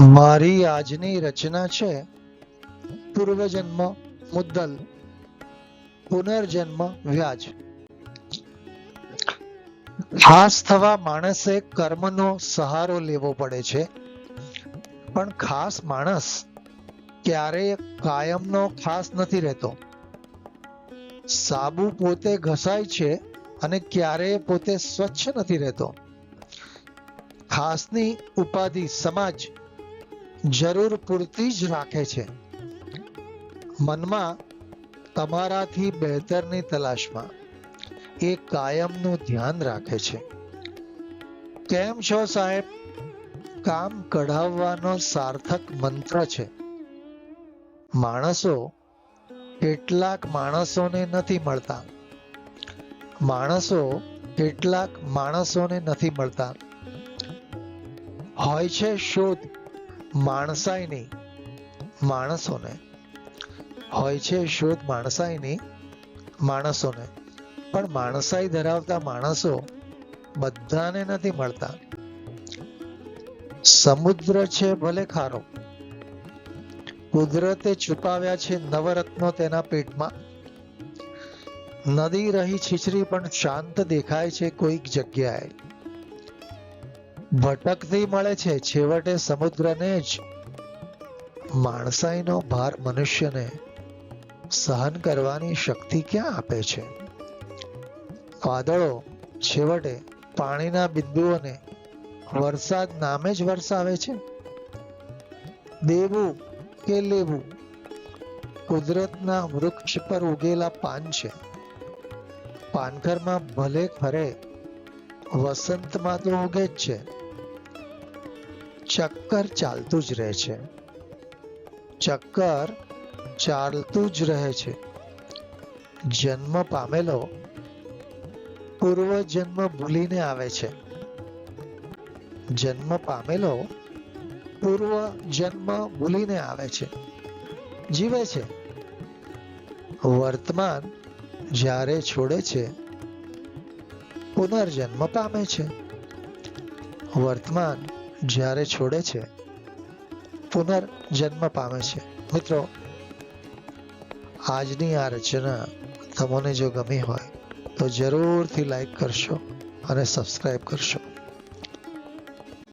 મારી આજની રચના છે પૂર્વજન્મ, મુદ્દલ, પુનર્જન્મ, વ્યાજ. ખાસ થવા માણસે કર્મનો સહારો લેવો પડે છે. પણ ખાસ માણસ ક્યારેય કાયમનો ખાસ નથી રહેતો. સાબુ પોતે ઘસાય છે અને ક્યારેય પોતે સ્વચ્છ નથી રહેતો. ખાસની ઉપાધિ સમાજ જરૂર પૂરતી જ રાખે છે. મનમાં તમારાથી બહેતરની તલાશમાં એ કાયમનું ધ્યાન રાખે છે. કેમ છો સાહેબ? કામ કઢાવવાનો સાર્થક મંત્ર છે. માણસો કેટલાક માણસોને નથી મળતા. માણસો કેટલાક માણસોને નથી મળતા. હોય છે શોધ. માણસાઈની માણસોને. હોય છે શોધ માણસાઈની માણસોને. પણ માણસાઈ ધરાવતા માણસો બધાને નથી મળતા. સમુદ્ર છે ભલે ખારો. કુદરતે છુપાવ્યા છે નવરત્નો તેના પેટમાં. નદી રહી છીછરી પણ શાંત દેખાય છે કોઈક જગ્યાએ. ભટકતી મળે છે. છેવટે સમુદ્રને જ માણસાઈનો ભાર મનુષ્યને સહન કરવાની શક્તિ ક્યાં આપે છે? વાદળો છેવટે પાણીના બિંદુઓને વરસાદ નામે જ વરસાવે છે. દેવું કે લેવું કુદરતના વૃક્ષ પર ઉગેલા પાન છે. પાનખરમાં ભલે ખરે વસંતમાં તો ઉગે જ છે. ચક્કર ચાલતું જ રહે છે. ચક્કર ચાલતું જ રહે છે. જન્મ પામેલો પૂર્વ જન્મ ભૂલીને આવે છે. જન્મ પામેલો પૂર્વ જન્મ ભૂલીને આવે છે. જીવે છે. વર્તમાન જ્યારે છોડે છે, પુનર્જન્મ પામે છે. વર્તમાન જ્યારે છોડે છે, પુનર્જન્મ પામે છે. મિત્રો, આજની આ રચના તમને જો ગમી હોય, તો જરૂરથી લાઈક કરશો અને સબસ્ક્રાઈબ કરશો.